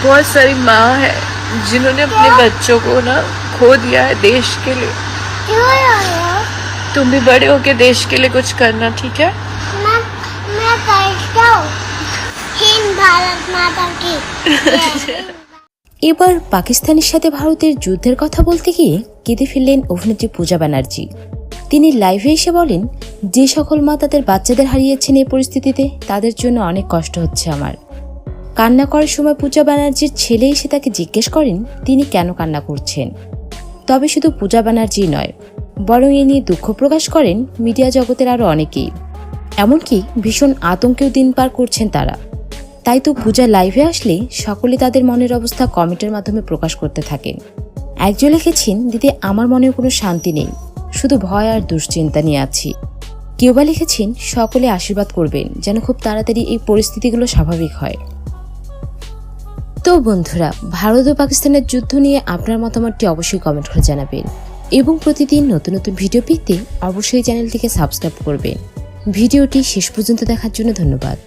बहुत सारी माँ है जिन्होंने अपने बच्चों को ना खो दिया है देश के लिए क्यों आया तुम भी बड़े होके देश के लिए कुछ करना ठीक है मैं मैं करता हूँ हिंद भारत माता की जय। এবার পাকিস্তানের সাথে ভারতের যুদ্ধের কথা বলতে গিয়ে কেঁদে ফেললেন অভিনেত্রী পূজা ব্যানার্জি তিনি লাইভে এসে বলেন যে সকল মা তাদের বাচ্চাদের হারিয়েছেন এই পরিস্থিতিতে তাদের জন্য অনেক কষ্ট হচ্ছে আমার কান্না করার সময় পূজা ব্যানার্জির ছেলে এসে তাকে জিজ্ঞেস করেন, তিনি কেন কান্না করছেন? তবে শুধু পূজা ব্যানার্জি নয়, বরং এ নিয়ে দুঃখ প্রকাশ করেন মিডিয়া জগতের আরও অনেকেই। এমনকি ভীষণ আতঙ্কেও দিন পার করছেন তারা। তাই তো পূজা লাইভে আসলে সকলে তাদের মনের অবস্থা কমেন্টের মাধ্যমে প্রকাশ করতে থাকেন। একজন লিখেছেন, দিদি, আমার মনেও কোনো শান্তি নেই। শুধু ভয় আর দুশ্চিন্তা নিয়ে আছি। কেউ বা লিখেছেন, সকলে আশীর্বাদ করবেন, যেন খুব তাড়াতাড়ি এই পরিস্থিতিগুলো স্বাভাবিক হয়। তো বন্ধুরা, ভারত ও পাকিস্তানের যুদ্ধ নিয়ে আপনার মতামতটি অবশ্যই কমেন্ট করে জানাবেন। এবং প্রতিদিন নতুন নতুন ভিডিও পেতে অবশ্যই চ্যানেলটিকে সাবস্ক্রাইব করবেন। ভিডিওটি শেষ পর্যন্ত দেখার জন্য ধন্যবাদ।